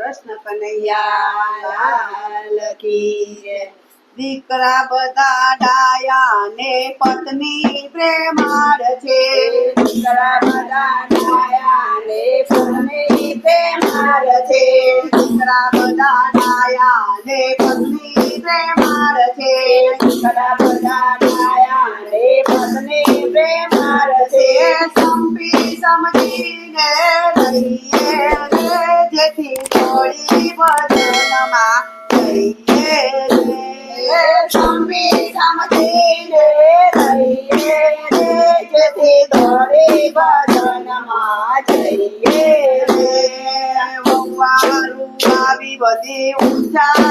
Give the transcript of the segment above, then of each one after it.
કૃષ્ણ કનૈયા લાલ કી જય. દીકરા બધા ડાયા ને પત્ની પ્રેમાળ છે દીકરા બધા ડાયા ને પત્ની પ્રેમાળ છે દીકરા બધા ડાયા ને પત્ની પ્રેમાળ છે દીકરા બધા ડાયા ને પત્ની પ્રેમાળ છે એ સંપી સમજીને રહીએ રે જેથી ભજનમાં જઈએ રે સમજીને રહીએ રે જેથી જઈએ રે વવારું આવી બધી ઊંચા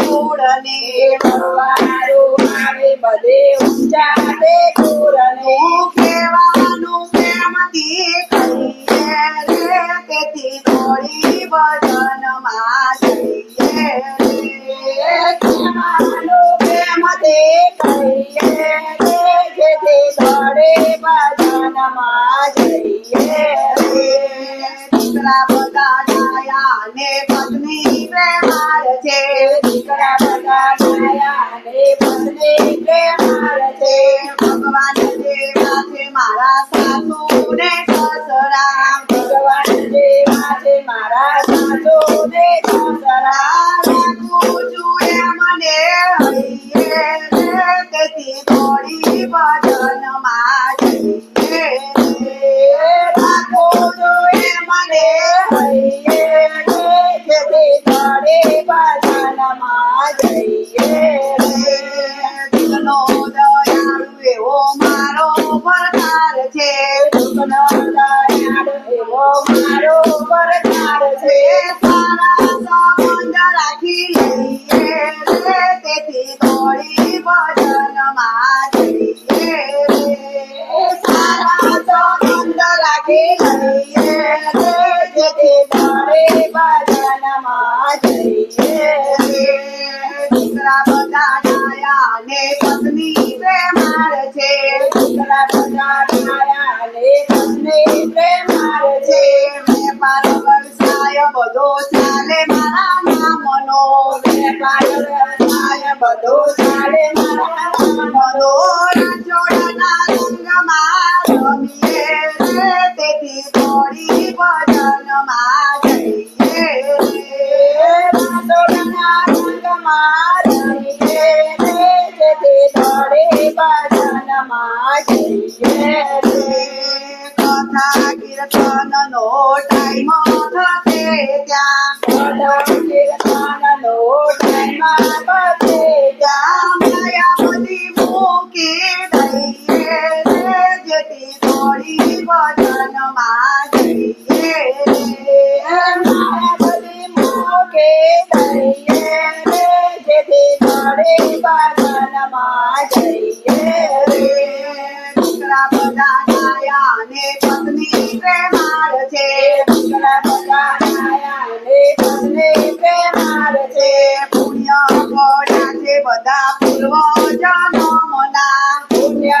કુળની ભરવારું આવે બધે ઊંચા તે કુરને હું મારા સાસુ ને સસરા ભગવાન દેવા છે મારા સાસુ દિલનો દયાળુ એવો મારો પડકાર છે દુઃખનો દયાળુ એવો મારો વરદાન છે સારા સંબંધ રાખી તેથી થોડી ભજનમાં જઈએ સારા સંબંધ રાખી લઈએ રે જેથી દોડે ભજનમાં જઈએ પત્ની પ્રેમાળ છે વેપાર વ્યવસાય બધો ચાલે મારા નામનો વેપાર વ્યવસાય બધો ચાલે મારા બધો રંજોડના રંગમાં રમીએ તેથી થોડી ભજનમાં જઈએ રે રંગમાં રમીએ ભજનમાં જઈએ કથા કીર્તન ટાઈમ થશે ત્યાં કીર્તનનો ટાઈમ બધે ત્યાં માયા બધી દઈએ જેથી થોડી ભજનમાં જઈએ રે. બધી દઈએ રે જેથી દોડે ભજનમાં જઈએ રે દીકરા બધા ડાયા ને પત્ની પ્રેમાળ છે દીકરા બધા ડાયા ને પત્ની પ્રેમાળ છે પુણ્ય કર્યા છે બધા પૂર્વજન્મના પુણ્ય